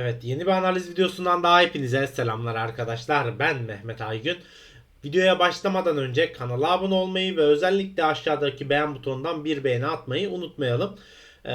Evet yeni bir analiz videosundan daha hepinize selamlar arkadaşlar. Ben Mehmet Aygün. Videoya başlamadan önce kanala abone olmayı ve özellikle aşağıdaki beğen butonundan bir beğeni atmayı unutmayalım. Ee,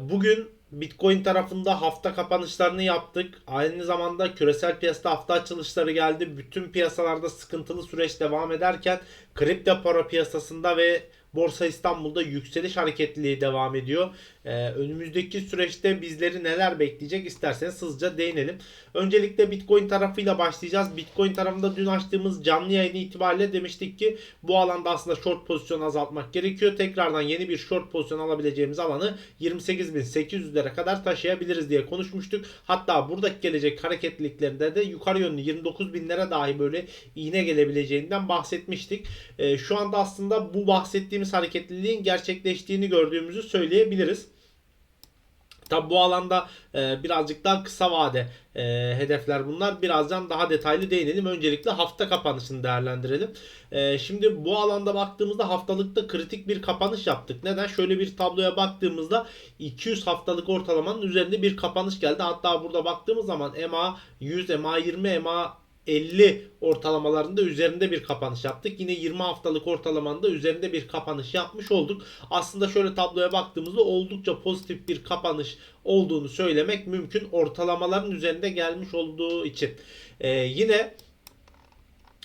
bugün Bitcoin tarafında hafta kapanışlarını yaptık. Aynı zamanda küresel piyasada hafta açılışları geldi. Bütün piyasalarda sıkıntılı süreç devam ederken kripto para piyasasında ve Borsa İstanbul'da yükseliş hareketliliği devam ediyor. Ee, önümüzdeki süreçte bizleri neler bekleyecek isterseniz hızlıca değinelim. Öncelikle Bitcoin tarafıyla başlayacağız. Bitcoin tarafında dün açtığımız canlı yayın itibariyle demiştik ki bu alanda aslında short pozisyon azaltmak gerekiyor. Tekrardan yeni bir short pozisyon alabileceğimiz alanı 28.800'lere kadar taşıyabiliriz diye konuşmuştuk. Hatta buradaki gelecek hareketliliklerinde de yukarı yönlü 29.000'lere dahi böyle iğne gelebileceğinden bahsetmiştik. Ee, şu anda aslında bu bahsettiğimiz hareketliliğin gerçekleştiğini gördüğümüzü söyleyebiliriz. Tabi bu alanda e, birazcık daha kısa vade e, hedefler bunlar. Birazdan daha detaylı değinelim. Öncelikle hafta kapanışını değerlendirelim. E, şimdi bu alanda baktığımızda haftalıkta kritik bir kapanış yaptık. Neden? Şöyle bir tabloya baktığımızda 200 haftalık ortalamanın üzerinde bir kapanış geldi. Hatta burada baktığımız zaman EMA 100, EMA 20, EMA 50 ortalamalarında üzerinde bir kapanış yaptık. Yine 20 haftalık ortalamanda üzerinde bir kapanış yapmış olduk. Aslında şöyle tabloya baktığımızda oldukça pozitif bir kapanış olduğunu söylemek mümkün. Ortalamaların üzerinde gelmiş olduğu için. Ee, yine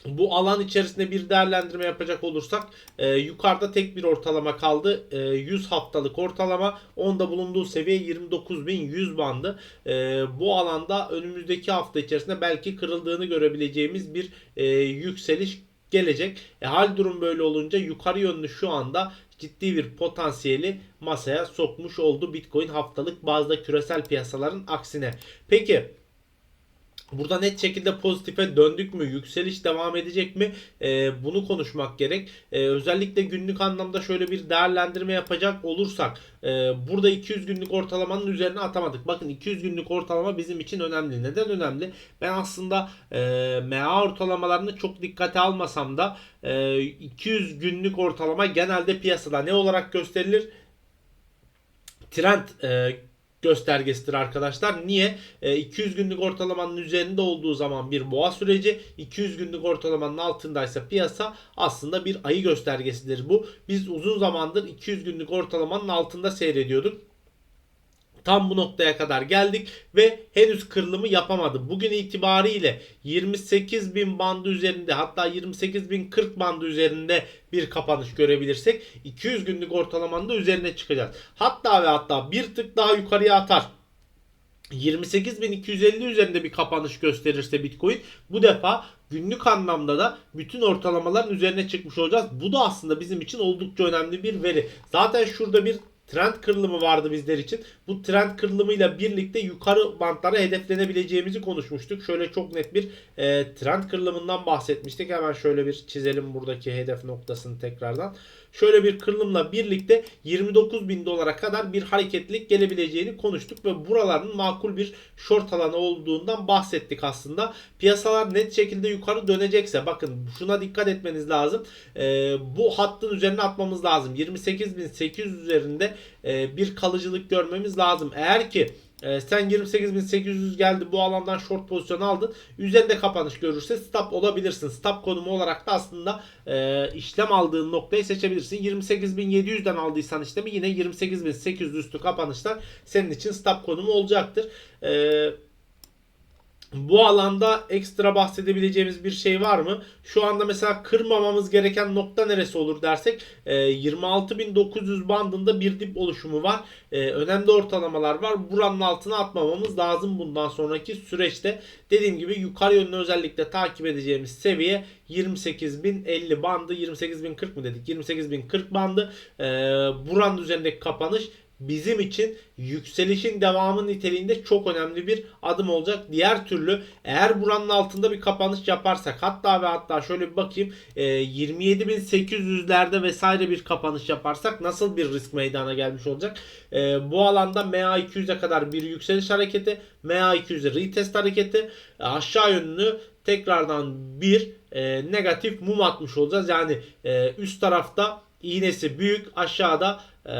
bu alan içerisinde bir değerlendirme yapacak olursak e, yukarıda tek bir ortalama kaldı. E, 100 haftalık ortalama. Onda bulunduğu seviye 29.100 bandı. E, bu alanda önümüzdeki hafta içerisinde belki kırıldığını görebileceğimiz bir e, yükseliş gelecek. E, hal durum böyle olunca yukarı yönlü şu anda ciddi bir potansiyeli masaya sokmuş oldu Bitcoin haftalık bazda küresel piyasaların aksine. Peki Burada net şekilde pozitife döndük mü? Yükseliş devam edecek mi? Ee, bunu konuşmak gerek. Ee, özellikle günlük anlamda şöyle bir değerlendirme yapacak olursak e, burada 200 günlük ortalamanın üzerine atamadık. Bakın 200 günlük ortalama bizim için önemli. Neden önemli? Ben aslında e, MA ortalamalarını çok dikkate almasam da e, 200 günlük ortalama genelde piyasada ne olarak gösterilir? Trend e, göstergesidir arkadaşlar. Niye? E, 200 günlük ortalamanın üzerinde olduğu zaman bir boğa süreci, 200 günlük ortalamanın altındaysa piyasa aslında bir ayı göstergesidir bu. Biz uzun zamandır 200 günlük ortalamanın altında seyrediyorduk. Tam bu noktaya kadar geldik ve henüz kırılımı yapamadı. Bugün itibariyle 28.000 bandı üzerinde hatta 28.040 bandı üzerinde bir kapanış görebilirsek 200 günlük ortalamanın da üzerine çıkacağız. Hatta ve hatta bir tık daha yukarıya atar. 28.250 üzerinde bir kapanış gösterirse Bitcoin bu defa günlük anlamda da bütün ortalamaların üzerine çıkmış olacağız. Bu da aslında bizim için oldukça önemli bir veri. Zaten şurada bir trend kırılımı vardı bizler için. Bu trend kırılımıyla birlikte yukarı bantlara hedeflenebileceğimizi konuşmuştuk. Şöyle çok net bir e, trend kırılımından bahsetmiştik. Hemen şöyle bir çizelim buradaki hedef noktasını tekrardan. Şöyle bir kırılımla birlikte 29 bin dolara kadar bir hareketlilik gelebileceğini konuştuk ve buraların makul bir short alanı olduğundan bahsettik aslında. Piyasalar net şekilde yukarı dönecekse bakın şuna dikkat etmeniz lazım. E, bu hattın üzerine atmamız lazım. 28.800 üzerinde e, bir kalıcılık görmemiz lazım. Eğer ki e, sen 28.800 geldi bu alandan short pozisyon aldın. Üzerinde kapanış görürse stop olabilirsin. Stop konumu olarak da aslında e, işlem aldığın noktayı seçebilirsin. 28.700'den aldıysan işlemi yine 28.800 üstü kapanışlar senin için stop konumu olacaktır. Eee bu alanda ekstra bahsedebileceğimiz bir şey var mı? Şu anda mesela kırmamamız gereken nokta neresi olur dersek 26.900 e, bandında bir dip oluşumu var. E, önemli ortalamalar var. Buranın altına atmamamız lazım bundan sonraki süreçte. Dediğim gibi yukarı yönlü özellikle takip edeceğimiz seviye 28.050 bandı. 28.040 mı dedik? 28.040 bandı. E, buranın üzerindeki kapanış bizim için yükselişin devamı niteliğinde çok önemli bir adım olacak. Diğer türlü eğer buranın altında bir kapanış yaparsak hatta ve hatta şöyle bir bakayım 27.800'lerde e, vesaire bir kapanış yaparsak nasıl bir risk meydana gelmiş olacak? E, bu alanda MA200'e kadar bir yükseliş hareketi, MA200'e retest hareketi, aşağı yönlü tekrardan bir e, negatif mum atmış olacağız. Yani üst tarafta iğnesi büyük aşağıda e,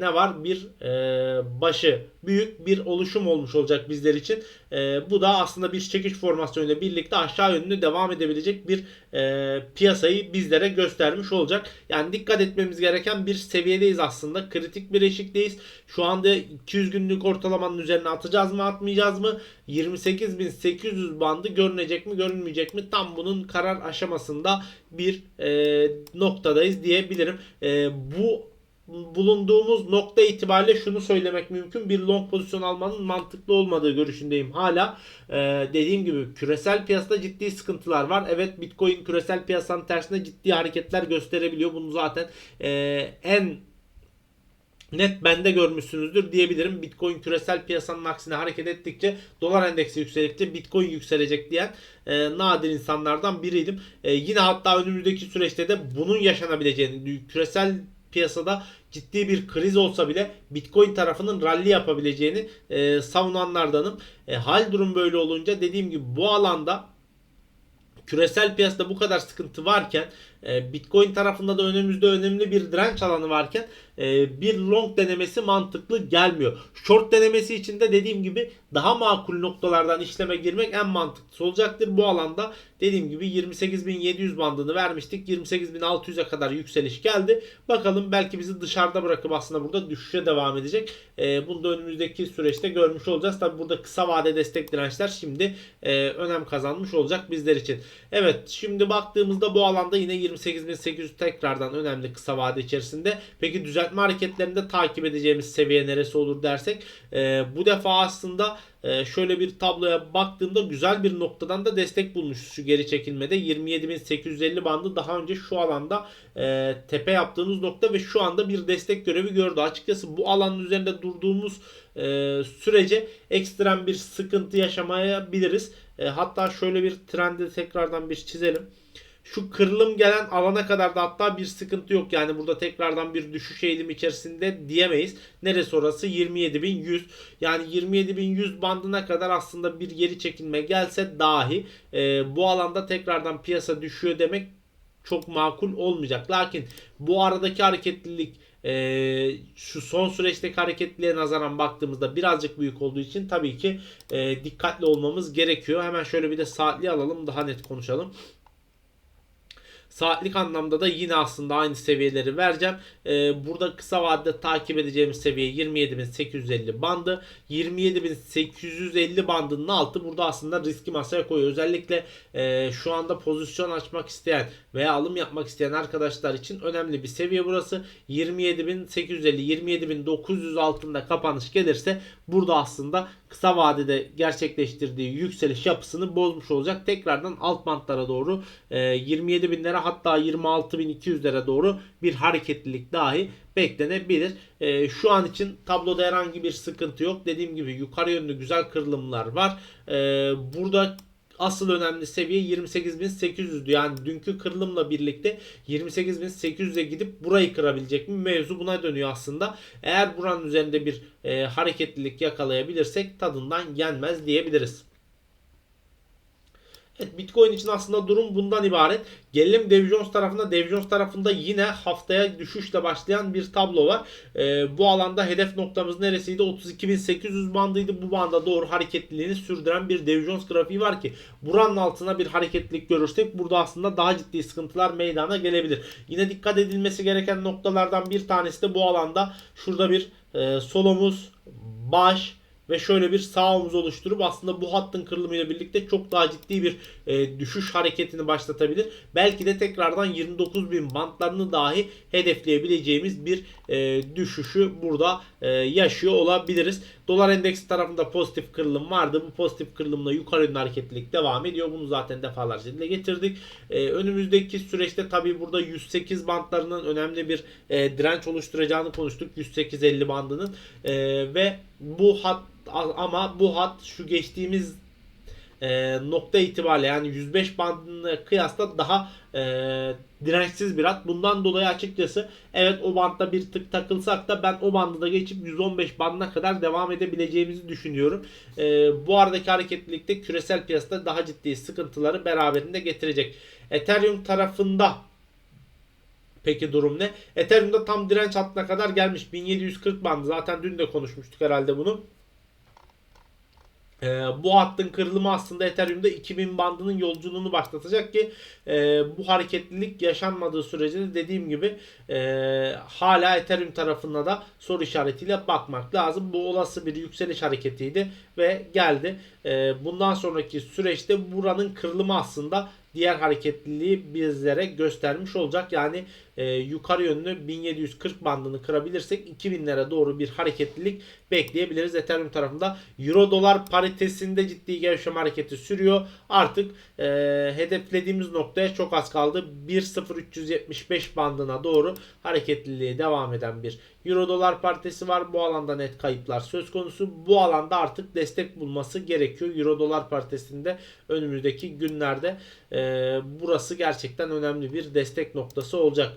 ne var? Bir e, başı büyük bir oluşum olmuş olacak bizler için. E, bu da aslında bir çekiş formasyonuyla birlikte aşağı yönlü devam edebilecek bir e, piyasayı bizlere göstermiş olacak. Yani dikkat etmemiz gereken bir seviyedeyiz aslında. Kritik bir eşikteyiz. Şu anda 200 günlük ortalamanın üzerine atacağız mı atmayacağız mı? 28.800 bandı görünecek mi görünmeyecek mi? Tam bunun karar aşamasında bir e, noktadayız diyebilirim. E, bu bulunduğumuz nokta itibariyle şunu söylemek mümkün. Bir long pozisyon almanın mantıklı olmadığı görüşündeyim. Hala e, dediğim gibi küresel piyasada ciddi sıkıntılar var. Evet Bitcoin küresel piyasanın tersine ciddi hareketler gösterebiliyor. Bunu zaten e, en net bende görmüşsünüzdür diyebilirim. Bitcoin küresel piyasanın aksine hareket ettikçe dolar endeksi yükseldikçe Bitcoin yükselecek diyen e, nadir insanlardan biriydim. E, yine hatta önümüzdeki süreçte de bunun yaşanabileceğini küresel piyasada ciddi bir kriz olsa bile Bitcoin tarafının rally yapabileceğini e, savunanlardanım. E, hal durum böyle olunca dediğim gibi bu alanda küresel piyasada bu kadar sıkıntı varken e, Bitcoin tarafında da önümüzde önemli bir direnç alanı varken e, bir long denemesi mantıklı gelmiyor. Short denemesi için de dediğim gibi daha makul noktalardan işleme girmek en mantıklısı olacaktır. Bu alanda dediğim gibi 28.700 bandını vermiştik. 28.600'e kadar yükseliş geldi. Bakalım belki bizi dışarıda bırakıp aslında burada düşüşe devam edecek. E, bunu da önümüzdeki süreçte görmüş olacağız. Tabi burada kısa vade destek dirençler şimdi önem kazanmış olacak bizler için. Evet şimdi baktığımızda bu alanda yine 20 28.800 tekrardan önemli kısa vade içerisinde. Peki düzeltme hareketlerinde takip edeceğimiz seviye neresi olur dersek e, bu defa aslında e, şöyle bir tabloya baktığımda güzel bir noktadan da destek bulmuş şu geri çekilmede 27.850 bandı daha önce şu alanda e, tepe yaptığımız nokta ve şu anda bir destek görevi gördü. Açıkçası bu alanın üzerinde durduğumuz e, sürece ekstrem bir sıkıntı yaşamayabiliriz. E, hatta şöyle bir trendi tekrardan bir çizelim şu kırılım gelen alana kadar da hatta bir sıkıntı yok. Yani burada tekrardan bir düşüş eğilimi içerisinde diyemeyiz. Neresi orası? 27.100. Yani 27.100 bandına kadar aslında bir geri çekilme gelse dahi e, bu alanda tekrardan piyasa düşüyor demek çok makul olmayacak. Lakin bu aradaki hareketlilik e, şu son süreçteki hareketliliğe nazaran baktığımızda birazcık büyük olduğu için tabii ki e, dikkatli olmamız gerekiyor. Hemen şöyle bir de saatli alalım daha net konuşalım. Saatlik anlamda da yine aslında aynı seviyeleri vereceğim. Ee, burada kısa vadede takip edeceğimiz seviye 27.850 bandı. 27.850 bandının altı burada aslında riski masaya koyuyor. Özellikle e, şu anda pozisyon açmak isteyen veya alım yapmak isteyen arkadaşlar için önemli bir seviye burası. 27.850 27.900 altında kapanış gelirse burada aslında kısa vadede gerçekleştirdiği yükseliş yapısını bozmuş olacak. Tekrardan alt bantlara doğru e, 27 binlere hatta 26.200'lere doğru bir hareketlilik dahi beklenebilir. E, şu an için tabloda herhangi bir sıkıntı yok. Dediğim gibi yukarı yönlü güzel kırılımlar var. E, burada asıl önemli seviye 28.800'dü. Yani dünkü kırılımla birlikte 28.800'e gidip burayı kırabilecek mi? Mevzu buna dönüyor aslında. Eğer buranın üzerinde bir e, hareketlilik yakalayabilirsek tadından yenmez diyebiliriz. Evet Bitcoin için aslında durum bundan ibaret. Gelelim Dow Jones tarafında. Dow Jones tarafında yine haftaya düşüşle başlayan bir tablo var. Ee, bu alanda hedef noktamız neresiydi? 32.800 bandıydı. Bu banda doğru hareketliliğini sürdüren bir Dow Jones grafiği var ki buranın altına bir hareketlilik görürsek burada aslında daha ciddi sıkıntılar meydana gelebilir. Yine dikkat edilmesi gereken noktalardan bir tanesi de bu alanda şurada bir e, solomuz, baş, ve şöyle bir sağ omuz oluşturup aslında bu hattın kırılımıyla birlikte çok daha ciddi bir e, düşüş hareketini başlatabilir. Belki de tekrardan 29 bin bantlarını dahi hedefleyebileceğimiz bir e, düşüşü burada e, yaşıyor olabiliriz. Dolar endeksi tarafında pozitif kırılım vardı. Bu pozitif kırılımla yukarı yönlü hareketlilik devam ediyor. Bunu zaten defalarca dile getirdik. E, önümüzdeki süreçte tabi burada 108 bantlarının önemli bir e, direnç oluşturacağını konuştuk. 108-50 bandının e, ve bu hat ama bu hat şu geçtiğimiz e, nokta itibariyle yani 105 bandına kıyasla daha e, dirençsiz bir hat. Bundan dolayı açıkçası evet o bantta bir tık takılsak da ben o bandı da geçip 115 bandına kadar devam edebileceğimizi düşünüyorum. E, bu aradaki hareketlilikte küresel piyasada daha ciddi sıkıntıları beraberinde getirecek. Ethereum tarafında Peki durum ne? Ethereum'da tam direnç hattına kadar gelmiş. 1740 bandı. Zaten dün de konuşmuştuk herhalde bunu. Ee, bu hattın kırılımı aslında Ethereum'da 2000 bandının yolculuğunu başlatacak ki e, bu hareketlilik yaşanmadığı sürece de dediğim gibi e, hala Ethereum tarafında da soru işaretiyle bakmak lazım. Bu olası bir yükseliş hareketiydi ve geldi. E, bundan sonraki süreçte buranın kırılımı aslında diğer hareketliliği bizlere göstermiş olacak. Yani e, yukarı yönlü 1740 bandını kırabilirsek 2000'lere doğru bir hareketlilik bekleyebiliriz. Ethereum tarafında Euro dolar paritesinde ciddi gevşeme hareketi sürüyor. Artık e, hedeflediğimiz noktaya çok az kaldı. 1.0375 bandına doğru hareketliliğe devam eden bir Euro dolar paritesi var. Bu alanda net kayıplar söz konusu. Bu alanda artık destek bulması gerekiyor. Euro dolar paritesinde önümüzdeki günlerde e, burası gerçekten önemli bir destek noktası olacak.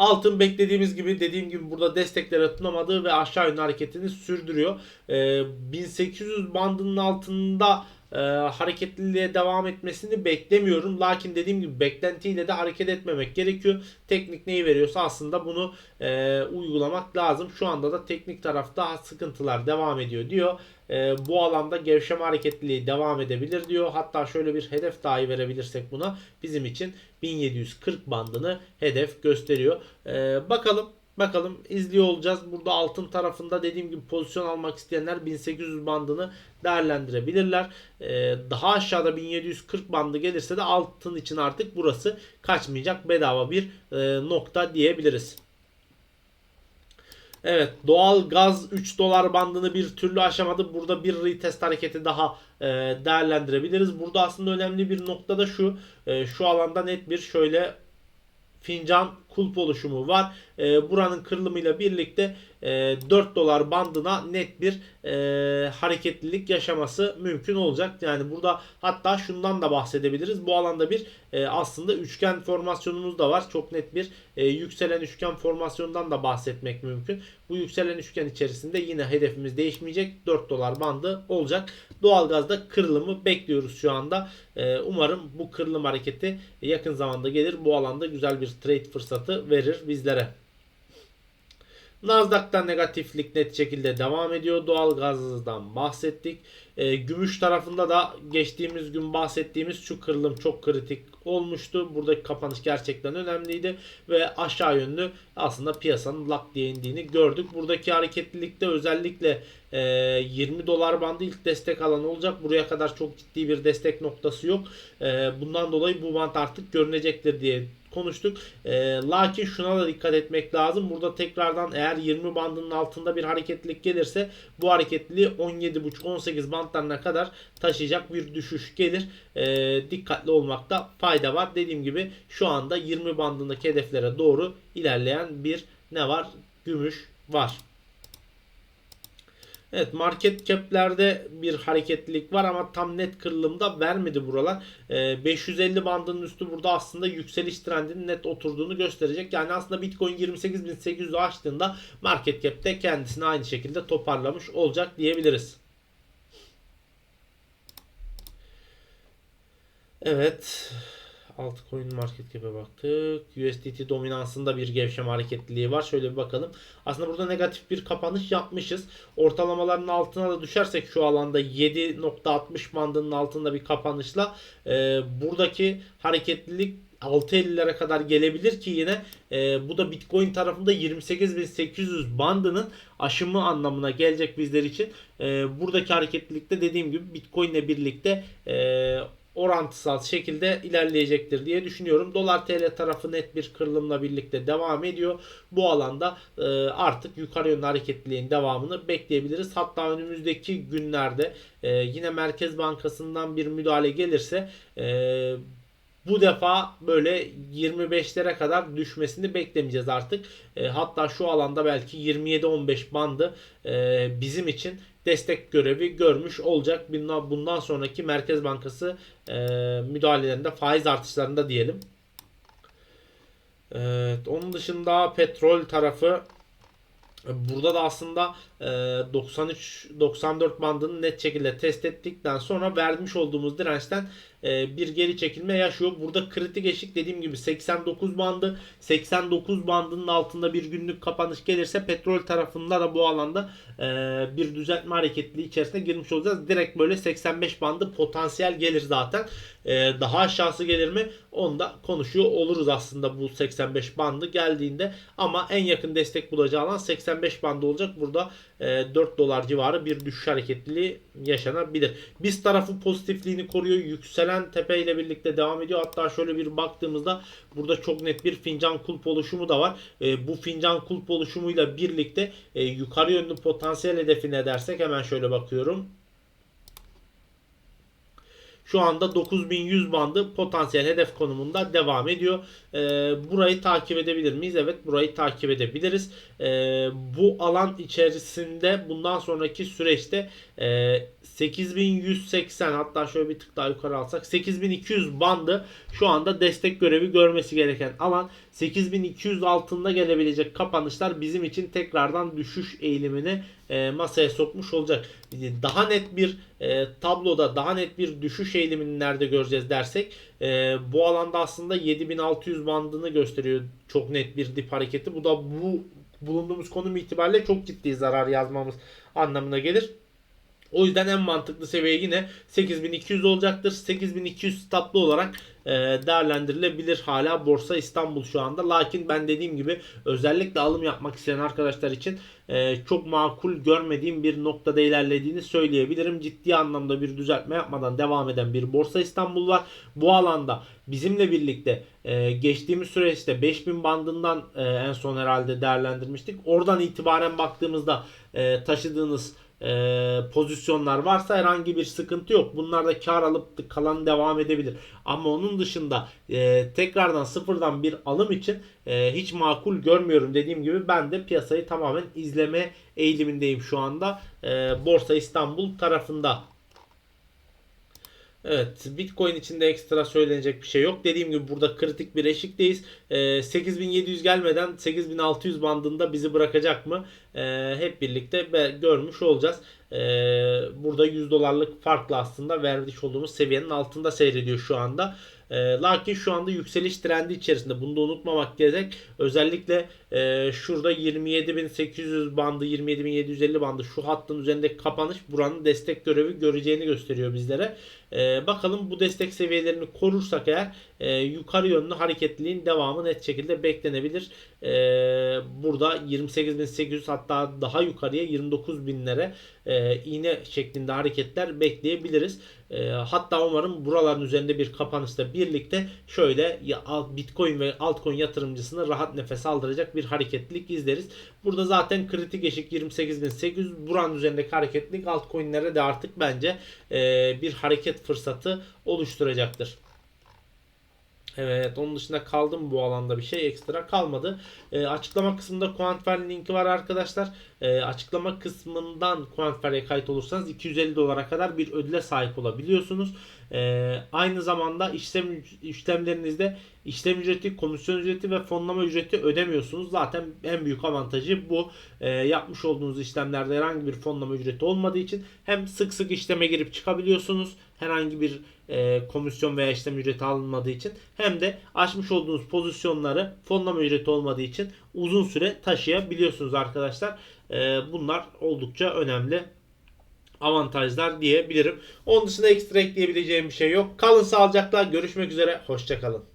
Altın beklediğimiz gibi dediğim gibi burada desteklere tutunamadığı ve aşağı yönlü hareketini sürdürüyor. Ee, 1800 bandının altında e, hareketliliğe devam etmesini beklemiyorum. Lakin dediğim gibi beklentiyle de hareket etmemek gerekiyor. Teknik neyi veriyorsa aslında bunu e, uygulamak lazım. Şu anda da teknik tarafta sıkıntılar devam ediyor diyor. E, bu alanda gevşeme hareketliliği devam edebilir diyor. Hatta şöyle bir hedef dahi verebilirsek buna bizim için 1740 bandını hedef gösteriyor. E, bakalım Bakalım izliyor olacağız. Burada altın tarafında dediğim gibi pozisyon almak isteyenler 1800 bandını değerlendirebilirler. Ee, daha aşağıda 1740 bandı gelirse de altın için artık burası kaçmayacak bedava bir e, nokta diyebiliriz. Evet doğal gaz 3 dolar bandını bir türlü aşamadı. Burada bir retest hareketi daha e, değerlendirebiliriz. Burada aslında önemli bir nokta da şu. E, şu alanda net bir şöyle fincan kulp oluşumu var. E, buranın kırılımıyla birlikte e, 4 dolar bandına net bir e, hareketlilik yaşaması mümkün olacak. Yani burada hatta şundan da bahsedebiliriz. Bu alanda bir e, aslında üçgen formasyonumuz da var. Çok net bir e, yükselen üçgen formasyonundan da bahsetmek mümkün. Bu yükselen üçgen içerisinde yine hedefimiz değişmeyecek. 4 dolar bandı olacak. Doğalgazda kırılımı bekliyoruz şu anda. E, umarım bu kırılım hareketi yakın zamanda gelir. Bu alanda güzel bir trade fırsatı verir bizlere. Nasdaq'ta negatiflik net şekilde devam ediyor. Doğal gazdan bahsettik. E, gümüş tarafında da geçtiğimiz gün bahsettiğimiz şu kırılım çok kritik olmuştu. Buradaki kapanış gerçekten önemliydi ve aşağı yönlü aslında piyasanın lak diye indiğini gördük. Buradaki hareketlilikte özellikle e, 20 dolar bandı ilk destek alanı olacak. Buraya kadar çok ciddi bir destek noktası yok. E, bundan dolayı bu bant artık görünecektir diye konuştuk. E, lakin şuna da dikkat etmek lazım. Burada tekrardan eğer 20 bandının altında bir hareketlilik gelirse bu hareketliliği 17.5-18 bantlarına kadar taşıyacak bir düşüş gelir. E, dikkatli olmakta fayda var. Dediğim gibi şu anda 20 bandındaki hedeflere doğru ilerleyen bir ne var? Gümüş var. Evet market cap'lerde bir hareketlilik var ama tam net kırılımda vermedi buralar. E, 550 bandının üstü burada aslında yükseliş trendinin net oturduğunu gösterecek. Yani aslında Bitcoin 28.800'ü açtığında market cap'te kendisini aynı şekilde toparlamış olacak diyebiliriz. Evet altcoin market cap'e baktık. USDT dominansında bir gevşeme hareketliliği var. Şöyle bir bakalım. Aslında burada negatif bir kapanış yapmışız. Ortalamaların altına da düşersek şu alanda 7.60 bandının altında bir kapanışla e, buradaki hareketlilik 6.50'lere kadar gelebilir ki yine e, bu da Bitcoin tarafında 28.800 bandının aşımı anlamına gelecek bizler için. E, buradaki hareketlilikte dediğim gibi Bitcoin ile birlikte e, orantısal şekilde ilerleyecektir diye düşünüyorum. Dolar TL tarafı net bir kırılımla birlikte devam ediyor. Bu alanda e, artık yukarı yönlü hareketliliğin devamını bekleyebiliriz. Hatta önümüzdeki günlerde e, yine Merkez Bankası'ndan bir müdahale gelirse e, bu defa böyle 25'lere kadar düşmesini beklemeyeceğiz artık. Hatta şu alanda belki 27-15 bandı bizim için destek görevi görmüş olacak. Bundan, sonraki Merkez Bankası e, müdahalelerinde faiz artışlarında diyelim. Evet, onun dışında petrol tarafı Burada da aslında e, 93-94 bandını net şekilde test ettikten sonra vermiş olduğumuz dirençten e, bir geri çekilme yaşıyor. Burada kritik eşik dediğim gibi 89 bandı. 89 bandının altında bir günlük kapanış gelirse petrol tarafında da bu alanda e, bir düzeltme hareketli içerisine girmiş olacağız. Direkt böyle 85 bandı potansiyel gelir zaten. E, daha aşağısı gelir mi? Onu da konuşuyor oluruz aslında bu 85 bandı geldiğinde. Ama en yakın destek bulacağı alan 85 bandı olacak. Burada e, 4 dolar civarı bir düşüş hareketliliği yaşanabilir. Biz tarafı pozitifliğini koruyor. Yükselen tepe ile birlikte devam ediyor. Hatta şöyle bir baktığımızda burada çok net bir fincan kulp oluşumu da var. E, bu fincan kulp oluşumuyla birlikte e, yukarı yönlü potansiyel hedefi ne dersek hemen şöyle bakıyorum. Şu anda 9100 bandı potansiyel hedef konumunda devam ediyor. E, burayı takip edebilir miyiz? Evet burayı takip edebiliriz. E, bu alan içerisinde bundan sonraki süreçte e, 8180 hatta şöyle bir tık daha yukarı alsak 8200 bandı şu anda destek görevi görmesi gereken alan 8200 altında gelebilecek kapanışlar bizim için tekrardan düşüş eğilimini e, masaya sokmuş olacak. Daha net bir e, tabloda daha net bir düşüş eğilimini nerede göreceğiz dersek e, bu alanda aslında 7600 bandını gösteriyor çok net bir dip hareketi. Bu da bu bulunduğumuz konum itibariyle çok ciddi zarar yazmamız anlamına gelir. O yüzden en mantıklı seviye yine 8200 olacaktır. 8200 statlı olarak e, değerlendirilebilir hala Borsa İstanbul şu anda. Lakin ben dediğim gibi özellikle alım yapmak isteyen arkadaşlar için e, çok makul görmediğim bir noktada ilerlediğini söyleyebilirim. Ciddi anlamda bir düzeltme yapmadan devam eden bir Borsa İstanbul var. Bu alanda bizimle birlikte e, geçtiğimiz süreçte 5000 bandından en son herhalde değerlendirmiştik. Oradan itibaren baktığımızda taşıdığınız e, pozisyonlar varsa herhangi bir sıkıntı yok. Bunlarda kar alıp kalan devam edebilir. Ama onun dışında e, tekrardan sıfırdan bir alım için e, hiç makul görmüyorum. Dediğim gibi ben de piyasayı tamamen izleme eğilimindeyim şu anda. E, Borsa İstanbul tarafında. Evet Bitcoin içinde ekstra söylenecek bir şey yok. Dediğim gibi burada kritik bir eşikteyiz. E, 8700 gelmeden 8600 bandında bizi bırakacak mı? E, hep birlikte görmüş olacağız. E, burada 100 dolarlık farklı aslında vermiş olduğumuz seviyenin altında seyrediyor şu anda. Lakin şu anda yükseliş trendi içerisinde. Bunu da unutmamak gerek. Özellikle e, şurada 27.800 bandı, 27.750 bandı şu hattın üzerindeki kapanış buranın destek görevi göreceğini gösteriyor bizlere. E, bakalım bu destek seviyelerini korursak eğer e, yukarı yönlü hareketliliğin devamı net şekilde beklenebilir. E, burada 28.800 hatta daha yukarıya 29.000'lere e, iğne şeklinde hareketler bekleyebiliriz. E, hatta umarım buraların üzerinde bir kapanışla birlikte şöyle ya, Bitcoin ve altcoin yatırımcısını rahat nefes aldıracak bir hareketlilik izleriz. Burada zaten kritik eşik 28.800 buranın üzerindeki hareketlilik altcoin'lere de artık bence bir hareket fırsatı oluşturacaktır. Evet onun dışında kaldı mı bu alanda bir şey ekstra kalmadı. E, açıklama kısmında Quantfer linki var arkadaşlar. E, açıklama kısmından Quantfer'e kayıt olursanız 250 dolara kadar bir ödüle sahip olabiliyorsunuz. E, aynı zamanda işlem işlemlerinizde işlem ücreti, komisyon ücreti ve fonlama ücreti ödemiyorsunuz. Zaten en büyük avantajı bu. E, yapmış olduğunuz işlemlerde herhangi bir fonlama ücreti olmadığı için hem sık sık işleme girip çıkabiliyorsunuz. Herhangi bir e, komisyon veya işlem ücreti alınmadığı için hem de açmış olduğunuz pozisyonları fonlama ücreti olmadığı için uzun süre taşıyabiliyorsunuz arkadaşlar. E, bunlar oldukça önemli avantajlar diyebilirim. Onun dışında ekstra ekleyebileceğim bir şey yok. Kalın sağlıcakla görüşmek üzere. Hoşçakalın.